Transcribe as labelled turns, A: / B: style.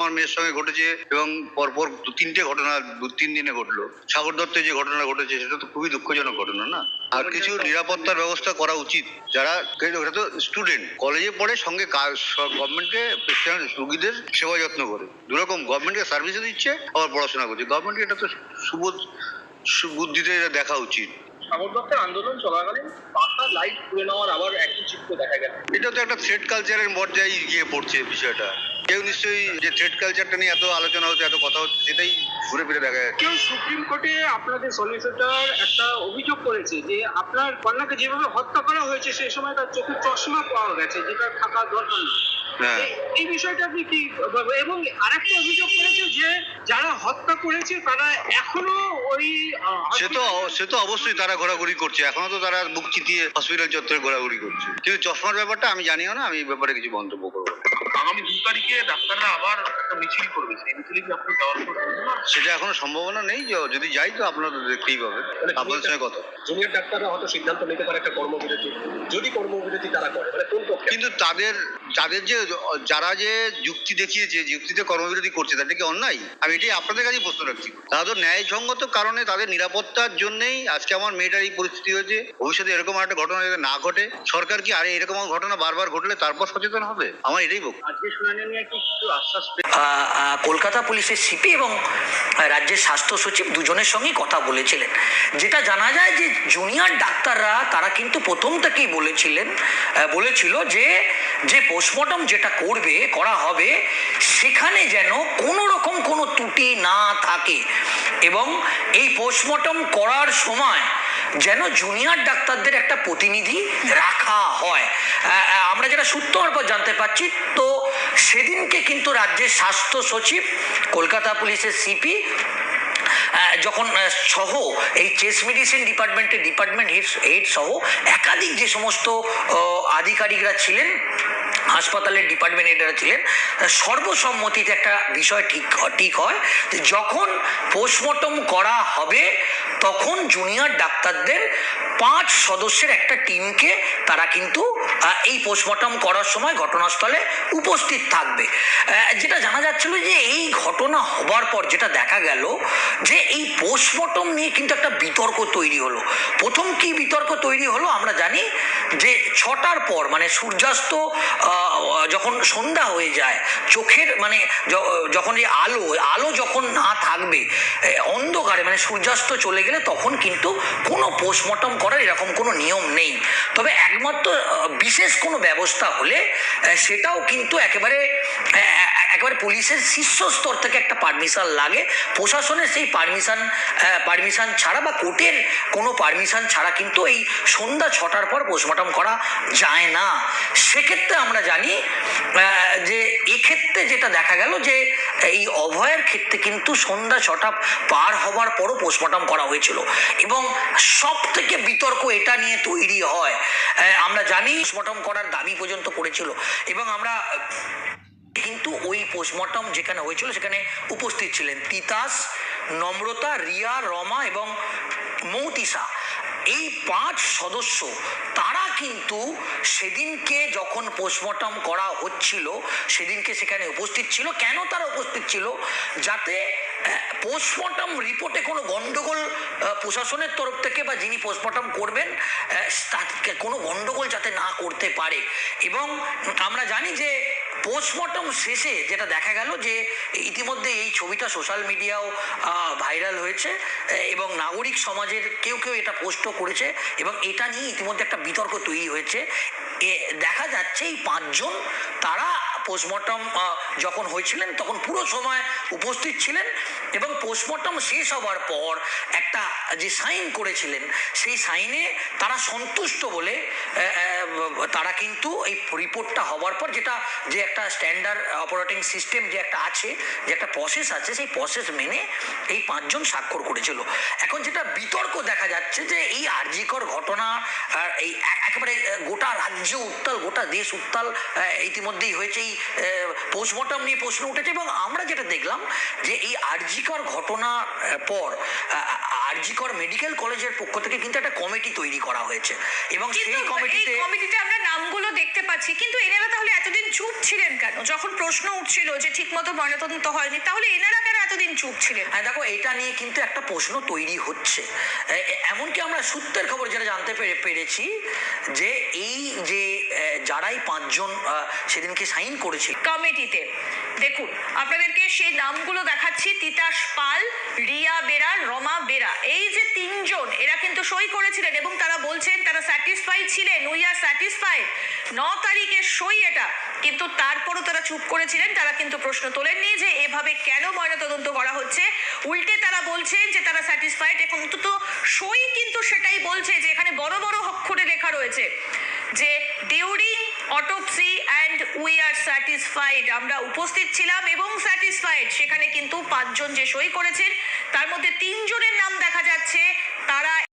A: আমার মেয়ের সঙ্গে ঘটেছে এবং পরপর দু তিনটে ঘটনা দু তিন দিনে ঘটলো। সাগর দত্তে যে ঘটনা ঘটেছে সেটা তো খুবই দুঃখজনক ঘটনা না? আর কিছু নিরাপত্তার ব্যবস্থা করা উচিত। যারা ওটা তো স্টুডেন্ট কলেজে পড়ে সঙ্গে গভর্নমেন্টকে রুগীদের সেবা যত্ন করে। দুরকম গভর্নমেন্টকে সার্ভিসও দিচ্ছে আবার পড়াশোনা করছে। গভর্নমেন্টকে এটা তো সুবোধ সুবুদ্ধিতে এটা দেখা উচিত।
B: সাগর দত্তের আন্দোলন চলাকালীন পাতা লাইট তুলে নেওয়ার আবার একই চিত্র দেখা গেল।
A: এটা তো একটা থ্রেড কালচারের পর্যায়ে গিয়ে পড়ছে বিষয়টা। কেউ নিশ্চয়ই যে থ্রেড কালচারটা নিয়ে এত আলোচনা হচ্ছে এত কথা হচ্ছে সেটাই ঘুরে ফিরে দেখা যাচ্ছে।
B: কেউ সুপ্রিম কোর্টে আপনাদের সলিসিটর একটা অভিযোগ করেছে যে আপনার কন্যাকে যেভাবে হত্যা করা হয়েছে সেই সময় তার চোখে চশমা পাওয়া গেছে যেটা থাকা দরকার না। এই- এই বিষয়টা আপনি কি এবং আরেকটা অভিযোগ করেছে যে যারা হত্যা করেছে তারা এখনও ওই
A: সে তো সে তো অবশ্যই তারা ঘোরাঘুরি করছে। এখনও তো তারা বুক চিতিয়ে হসপিটাল চত্বরে ঘোরাঘুরি করছে। কিন্তু চশমার ব্যাপারটা আমি জানিও না আমি এই ব্যাপারে কিছু মন্তব্য করব।
B: আগামী দু তারিখে ডাক্তাররা আবার একটা মিছিল করবে। সেই মিছিলে কি আপনি যাওয়ার
A: সেটা এখনও সম্ভাবনা নেই। যদি যাই তো আপনারা দেখতেই পাবেন। আপনাদের সঙ্গে কথা
B: জুনিয়র ডাক্তাররা হয়তো সিদ্ধান্ত নিতে পারে একটা কর্মবিরতি যদি কর্মবিরতি তারা করে মানে কোন পক্ষে?
A: কিন্তু তাদের তাদের যে যারা যে যুক্তি দেখিয়েছে যুক্তিতে কর্মবিরতি করছে তাদের কি অন্যায়? আমি এটাই আপনাদের কাছেই প্রশ্ন রাখছি। তারা তো ন্যায়সঙ্গত কারণে তাদের নিরাপত্তার জন্যই আজকে আমার মেয়েটার এই পরিস্থিতি হয়েছে। ভবিষ্যতে এরকম একটা ঘটনা যাতে না ঘটে সরকার কি আরে এরকম ঘটনা বারবার ঘটলে তারপর সচেতন হবে? আমার এটাই বক্তব্য।
B: আজকে শুনানি নিয়ে কি কিছু আশ্বাস
C: আহ, আহ, কলকাতা পুলিশের সিপি এবং রাজ্যের স্বাস্থ্য সচিব দুজনের সঙ্গেই কথা বলেছিলেন। যেটা জানা যায় যে জুনিয়র ডাক্তাররা তারা কিন্তু প্রথম থেকেই বলেছিলেন বলেছিল যে যে পোস্টমর্টম যেটা করবে, করা হবে, সেখানে যেন কোনো রকম কোনো ত্রুটি না থাকে। এবং এই পোস্টমর্টম করার সময় যেন জুনিয়র ডাক্তারদের একটা প্রতিনিধি রাখা হয়। আমরা যেটা সূত্র মারফত জানতে পারছি তো সেদিনকে কিন্তু রাজ্যের স্বাস্থ্য সচিব, কলকাতা পুলিশের সিপি যখন সহ, এই চেস মেডিসিন ডিপার্টমেন্টের ডিপার্টমেন্ট হেড হেড সহ, একাধিক যে সমস্ত আধিকারিকরা ছিলেন হাসপাতালের ডিপার্টমেন্ট হেডরা ছিলেন, সর্বসম্মতিতে একটা বিষয় ঠিক ঠিক হয় যে যখন পোস্টমর্টম করা হবে, তখন জুনিয়র ডাক্তারদের পাঁচ সদস্যের একটা টিমকে তারা কিন্তু এই পোস্টমর্টম করার সময় ঘটনাস্থলে উপস্থিত থাকবে। যেটা জানা যাচ্ছিল যে এই ঘটনা হবার পর যেটা দেখা গেল যে এই পোস্টমর্টম নিয়ে কিন্তু একটা বিতর্ক তৈরি হলো। প্রথম কি বিতর্ক তৈরি হলো আমরা জানি যে ছটার পর মানে সূর্যাস্ত যখন সন্ধ্যা হয়ে যায়, চোখের মানে যখন এই আলো আলো যখন না থাকবে অন্ধকারে মানে সূর্যাস্ত চলে গেলে তখন কিন্তু কোনো পোস্টমর্টম করার এরকম কোনো নিয়ম নেই। তবে একমাত্র বিশেষ কোনো ব্যবস্থা হলে সেটাও কিন্তু একেবারে একেবারে পুলিশের শীর্ষ স্তর থেকে একটা পারমিশন লাগে। প্রশাসনের সেই পারমিশন পারমিশন ছাড়া বা কোর্টের কোনো পারমিশন ছাড়া কিন্তু এই সন্ধ্যা ছটার পর পোস্টমর্টম করা যায় না। সেক্ষেত্রে আমরা জানি যে এক্ষেত্রে যেটা দেখা গেল যে এই অভয়ের ক্ষেত্রে কিন্তু সন্ধ্যা ছটা পার হবার পরও পোস্টমর্টম করা হয়েছিল এবং সব থেকে বিতর্ক এটা নিয়ে তৈরি হয়। আমরা জানি পোস্টমর্টম করার দাবি পর্যন্ত করেছিল এবং আমরা কিন্তু ওই পোস্টমর্টম যেখানে হয়েছিল সেখানে উপস্থিত ছিলেন তিতাস নম্রতা রিয়া রমা এবং মৌতিসা। এই পাঁচ সদস্য তারা কিন্তু সেদিনকে যখন পোস্টমর্টম করা হচ্ছিল সেদিনকে সেখানে উপস্থিত ছিল। কেন তারা উপস্থিত ছিল? যাতে পোস্টমর্টম রিপোর্টে কোনো গন্ডগোল আহ, প্রশাসনের তরফ থেকে বা যিনি পোস্টমর্টম করবেন তাকে কোনো গন্ডগোল যাতে না করতে পারে। এবং আমরা জানি যে পোস্টমর্টম শেষে যেটা দেখা গেল যে ইতিমধ্যে এই ছবিটা সোশ্যাল মিডিয়াও ভাইরাল হয়েছে এবং নাগরিক সমাজের কেউ কেউ এটা পোস্টও করেছে, এবং এটা নিয়ে ইতিমধ্যে একটা বিতর্ক তৈরি হয়েছে। দেখা যাচ্ছে এই পাঁচজন তারা পোস্টমর্টম যখন হয়েছিলেন, তখন পুরো সময় উপস্থিত ছিলেন এবং পোস্টমর্টম শেষ হওয়ার পর একটা যে সাইন করেছিলেন, সেই সাইনে তারা সন্তুষ্ট বলে তারা কিন্তু এই রিপোর্টটা হওয়ার পর যেটা, যে একটা স্ট্যান্ডার্ড অপারেটিং সিস্টেম যে একটা আছে, যে একটা প্রসেস আছে, সেই প্রসেস মেনে এই পাঁচজন স্বাক্ষর করেছিল। এখন যেটা বিতর্ক দেখা যাচ্ছে যে এই আর্জিকর ঘটনা এই একেবারে গোটা রাজ্য উত্তাল, গোটা দেশ উত্তাল ইতিমধ্যেই হয়েছে, এই পোস্টমর্টম নিয়ে প্রশ্ন উঠেছে এবং আমরা যেটা দেখলাম যে এই আরজিকর ঘটনার পর আরজিকর মেডিকেল কলেজের পক্ষ থেকে কিন্তু একটা কমিটি তৈরি করা হয়েছে এবং সেই কমিটিতে
D: কমিটিতে আমরা নামগুলো দেখতে পাচ্ছি কিন্তু এনারা তাহলে এতদিন চুপ ছিলেন কেন? যখন প্রশ্ন উঠছিল যে ঠিকমতো ময়নাতদন্ত হয়নি তাহলে এনারা কেন এতদিন চুপ ছিলেন?
C: হ্যাঁ দেখো এটা নিয়ে কিন্তু একটা প্রশ্ন তৈরি হচ্ছে। এমনকি আমরা সূত্রের খবর যেটা জানতে পেরে পেরেছি যে এই যে যারাই পাঁচজন সেদিনকে সাইন করেছিল।
D: কমিটিতে। দেখুন, আপনাদেরকে সেই নামগুলো দেখাচ্ছি। তিতাস পাল, রিয়া বেরা, রমা বেরা। এই যে তিনজন, এরা কিন্তু সই করেছিলেন এবং তারা বলছেন তারা স্যাটিসফাই ছিলেন। উই আর স্যাটিসফাইড ন তারিখের সই এটা। কিন্তু তারপরও তারা চুপ করেছিলেন। তারা কিন্তু প্রশ্ন তোলেননি যে এভাবে কেন ময়নাতদন্ত করা হচ্ছে। উল্টে তারা বলছেন যে তারা স্যাটিসফাইড এবং অন্তত সই কিন্তু সেটাই বলছে যে এখানে বড় বড় অক্ষরে লেখা রয়েছে যে during autopsy we are satisfied আমরা উপস্থিত ছিলাম এবং স্যাটিসফাইড সেখানে কিন্তু পাঁচজন যে সই করেছেন, তার মধ্যে তিনজনের নাম দেখা যাচ্ছে। তারা